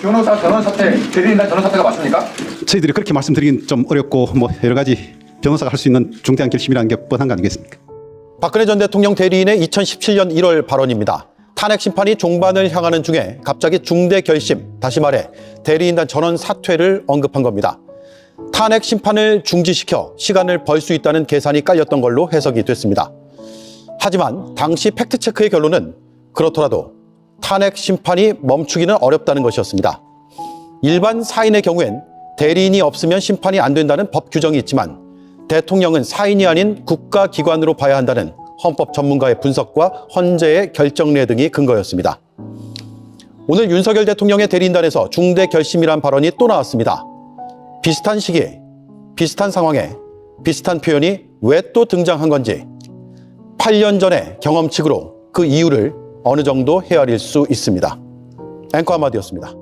변호사 전원 사퇴, 대리인단 전원 사퇴가 맞습니까? 저희들이 그렇게 말씀드리긴 좀 어렵고 뭐 여러 가지 변호사가 할 수 있는 중대한 결심이라는 게 뻔한 거 아니겠습니까? 박근혜 전 대통령 대리인의 2017년 1월 발언입니다. 탄핵 심판이 종반을 향하는 중에 갑자기 중대 결심, 다시 말해 대리인단 전원 사퇴를 언급한 겁니다. 탄핵 심판을 중지시켜 시간을 벌 수 있다는 계산이 깔렸던 걸로 해석이 됐습니다. 하지만 당시 팩트체크의 결론은 그렇더라도 탄핵 심판이 멈추기는 어렵다는 것이었습니다. 일반 사인의 경우엔 대리인이 없으면 심판이 안 된다는 법 규정이 있지만 대통령은 사인이 아닌 국가기관으로 봐야 한다는 헌법 전문가의 분석과 헌재의 결정례 등이 근거였습니다. 오늘 윤석열 대통령의 대리인단에서 중대 결심이란 발언이 또 나왔습니다. 비슷한 시기에, 비슷한 상황에, 비슷한 표현이 왜 또 등장한 건지 8년 전의 경험칙으로 그 이유를 어느 정도 헤아릴 수 있습니다. 앵커 한마디였습니다.